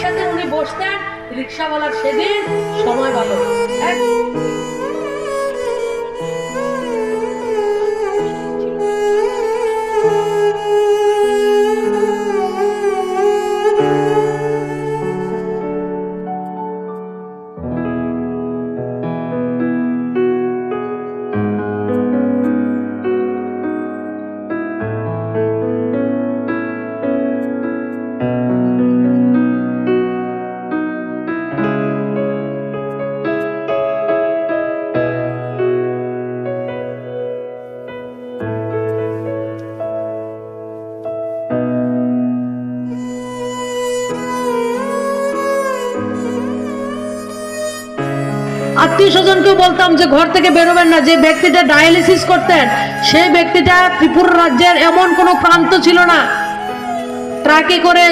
রিক্সাতে উনি বসতেন রিক্সাওয়ালার সেদিন সময় ভালো আত্মীয় স্বজনকেও বলতাম যে ঘর থেকে বেরোবেন না। যে ব্যক্তিটা ডায়ালিসিস করতেন, সেই ব্যক্তিটা ত্রিপুরা রাজ্যের এমন কোনো প্রান্ত ছিল না। ট্রাকে করে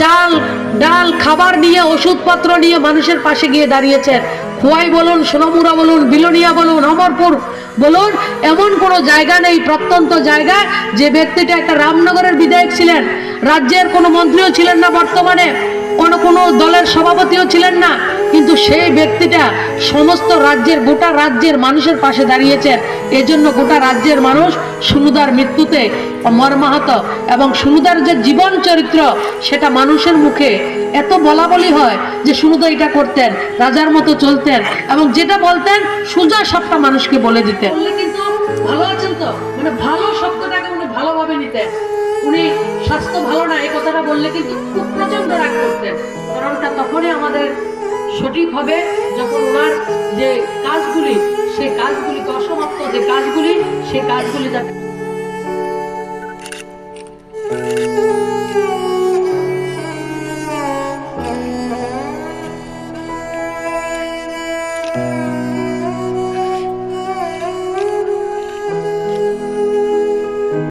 চাল, ডাল, খাবার নিয়ে, ওষুধপত্র নিয়ে মানুষের পাশে গিয়ে দাঁড়িয়েছেন। খোয়াই বলুন সোনামুরা বলুন, বিলোনিয়া বলুন, অমরপুর বলুন, এমন কোনো জায়গা নেই, প্রত্যন্ত জায়গা, যে ব্যক্তিটা একটা রামনগরের বিধায়ক ছিলেন। রাজ্যের কোনো মন্ত্রীও ছিলেন না বর্তমানে। কোনো কোনো দলের সভাপতিও ছিলেন না, কিন্তু সেই ব্যক্তিটা সমস্ত রাজ্যের, গোটা রাজ্যের মানুষের পাশে দাঁড়িয়েছেন এজন্য গোটা রাজ্যের মানুষ সুনুদার মৃত্যুতে মর্মাহত এবং সুনুদার যে জীবন চরিত্র, সেটা মানুষের মুখে এত বলা বলি হয় যে সুনুদা এটা করতেন, রাজার মতো চলতেন এবং যেটা বলতেন, সোজা সবটা মানুষকে বলে দিতেন। কিন্তু ভালো আছেন তো? মানে ভালো শব্দটাকে উনি ভালোভাবে নিতেন। উনি স্বাস্থ্য ভালো না, এই কথাটা বললে কিন্তু খুব প্রচণ্ড রাগ করতেন। কারণটা তখনই আমাদের সঠিক হবে যখন ওনার যে কাজগুলি সে কাজগুলি অসমাপ্ত যে কাজগুলি, সেই কাজগুলি যাতে